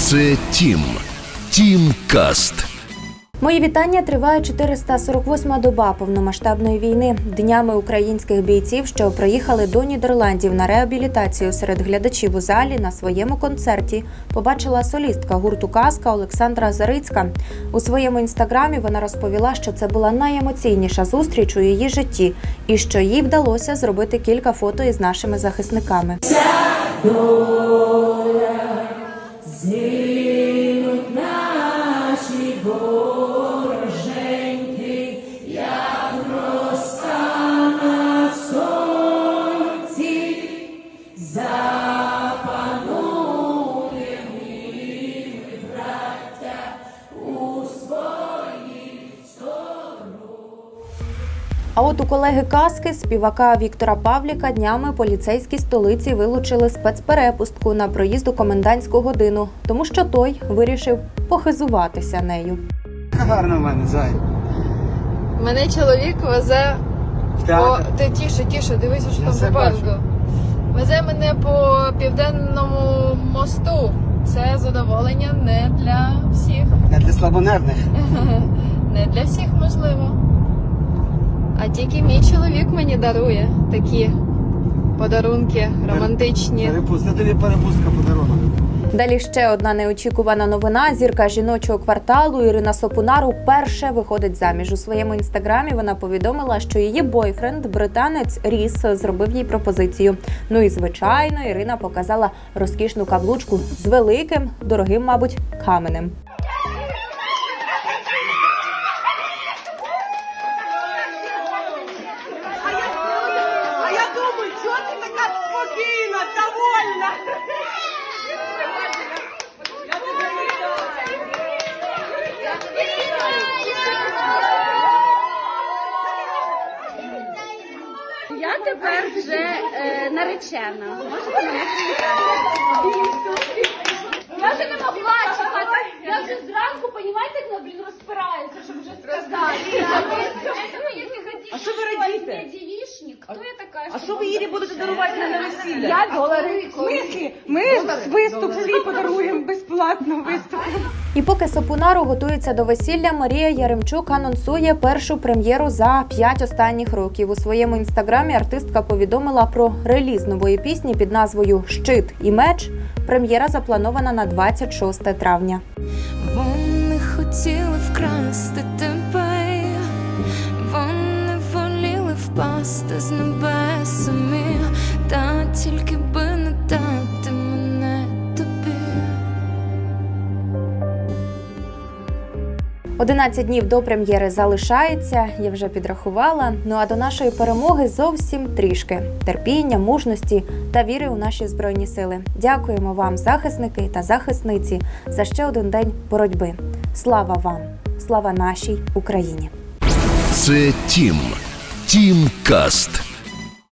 Це Тім. Тім Каст. Мої вітання триває 448-ма доба повномасштабної війни. Днями українських бійців, що приїхали до Нідерландів на реабілітацію серед глядачів у залі на своєму концерті, побачила солістка гурту Казка Олександра Зарицька. У своєму інстаграмі вона розповіла, що це була найемоційніша зустріч у її житті, і що їй вдалося зробити кілька фото із нашими захисниками. day. А от у колеги Каски, співака Віктора Павліка, днями поліцейські столиці вилучили спецперепустку на проїзд у комендантську годину, тому що той вирішив похизуватися нею. Гарно в мене, зай. Мене чоловік везе по ти тише, тише, дивися, що Я там все попереду. бачу. Везе мене по південному мосту. Це задоволення не для всіх. Не для слабонервних. Не для всіх можливо. А тільки мій чоловік мені дарує такі подарунки романтичні. Перепуст. Це тобі перепустка подарунок. Далі ще одна неочікувана новина. Зірка жіночого кварталу Ірина Сопунар уперше виходить заміж. У своєму інстаграмі вона повідомила, що її бойфренд, британець Ріс, зробив їй пропозицію. Ну і звичайно, Ірина показала розкішну каблучку з великим, дорогим, мабуть, каменем. Що ти така спокійна, довольна? Я тебе Я тепер вже е, наречена. Можете мене привітати? Я вже не могла чекати. Я вже зранку, понімаєте, як блін, розпирається, щоб вже сказати. А що ви радіте? Девішник. Хто я така? А що ви Ірі будете дарувати на весілля? Я долари. В смислі? Ми виступ свій подаруємо безплатно виступ. І поки Сопунару готується до весілля, Марія Яремчук анонсує першу прем'єру за п'ять останніх років. У своєму інстаграмі артистка повідомила про реліз нової пісні під назвою Щит і меч. Прем'єра запланована на 26 травня. Вони хотіли вкрасти тебе, впасти з небес самі, та тільки би не дати мене тобі. 11 днів до прем'єри залишається, я вже підрахувала. Ну а до нашої перемоги зовсім трішки терпіння, мужності та віри у наші збройні сили. Дякуємо вам, захисники та захисниці, за ще один день боротьби. Слава вам! Слава нашій Україні! Це Тім. Тім Каст.